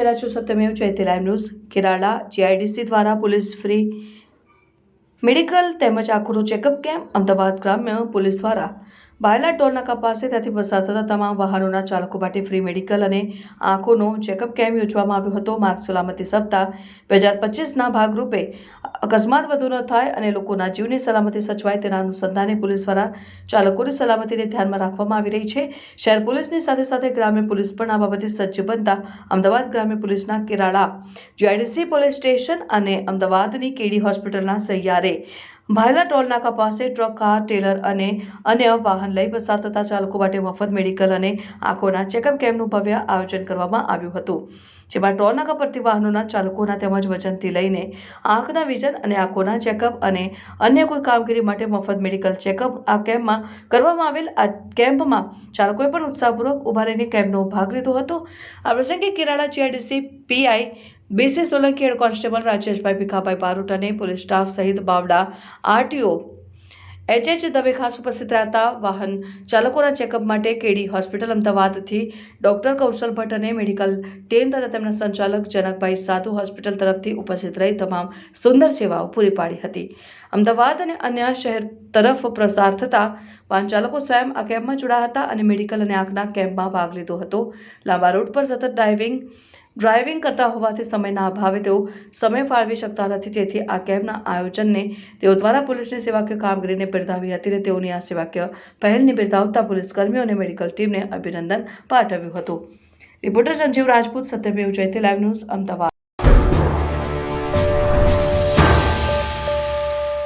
રહ્યા છો Satyamev Jayate live news Kerala GIDC દ્વારા પોલીસ ફ્રી મેડિકલ તેમજ આંખોનો ચેકઅપ કેમ્પ અમદાવાદ ગ્રામ્ય પોલીસ દ્વારા બાયલા ટોલનાકા પાસે ત્યાંથી પસાર થતા તમામ વાહનોના ચાલકો માટે ફ્રી મેડિકલ અને આંખોનો ચેકઅપ કેમ્પ યોજવામાં આવ્યો હતો. માર્ગ સલામતી સપ્તાહ બે હજાર પચીસના ભાગરૂપે અકસ્માત વધુ ન થાય અને લોકોના જીવની સલામતી સચવાય તેના અનુસંધાને પોલીસ દ્વારા ચાલકોની સલામતીને ધ્યાનમાં રાખવામાં આવી રહી છે. શહેર પોલીસની સાથે સાથે ગ્રામ્ય પોલીસ પણ આ બાબતે સજ્જ બનતા અમદાવાદ ગ્રામ્ય પોલીસના કેરાળા જીઆઈડીસી પોલીસ સ્ટેશન અને અમદાવાદની કેડી હોસ્પિટલના સહિયારે ભાયલા ટોલનાકા પાસે ટ્રક, કાર, ટેલર અને અન્ય વાહન લઈ પસાર થતા ચાલકો માટે મફત મેડિકલ અને આંખોના ચેકઅપ કેમ્પનું ભવ્ય આયોજન કરવામાં આવ્યું હતું, જેમાં ટોલનાકા પરથી વાહનોના ચાલકોના તેમજ વજનથી લઈને આંખના વિઝન અને આંખોના ચેકઅપ અને અન્ય કોઈ કામગીરી માટે મફત મેડિકલ ચેકઅપ આ કેમ્પમાં કરવામાં આવેલ. આ કેમ્પમાં ચાલકોએ પણ ઉત્સાહપૂર્વક ઊભા રહીને કેમ્પનો ભાગ લીધો હતો. આ પ્રસંગે Kerala GIDC PI BC Solanki head constable Rajeshbhai Bhikhabhai Barot અને પોલીસ સ્ટાફ સહિત બાવડા આરટીઓ એચએચ દવે ખાસ ઉપસ્થિત રહેતા વાહન ચાલકોના ચેકઅપ માટે કેડી હોસ્પિટલ અમદાવાદથી ડોક્ટર કૌશલ ભટ્ટ અને મેડિકલ ટીમ તથા તેમના સંચાલક જનકભાઈ સાધુ હોસ્પિટલ તરફથી ઉપસ્થિત રહી તમામ સુંદર સેવાઓ પૂરી પાડી હતી. અમદાવાદ અને અન્ય શહેર તરફ પ્રસાર થતા વાહન ચાલકો સ્વયં આ કેમ્પમાં જોડાયા હતા અને મેડિકલ અને આંખના કેમ્પમાં ભાગ લીધો હતો. લાંબા રૂટ પર સતત ડ્રાઇવિંગ ડ્રાઇવિંગ કરતા હોવાથી સમયના અભાવે તેઓ સમય ફાળવી શકતા નથી. તેથી આ કેમ્પના આયોજનને તેઓ દ્વારા પોલીસની સેવાકીય કામગીરીને બિરદાવી હતી અને તેઓની આ સેવાકીય પહેલને બિરદાવતા પોલીસ કર્મીઓ અને મેડિકલ ટીમને અભિનંદન પાઠવ્યું હતું. Reporter Sanjeev Rajput, Satyamev Jayate, live news Ahmedabad.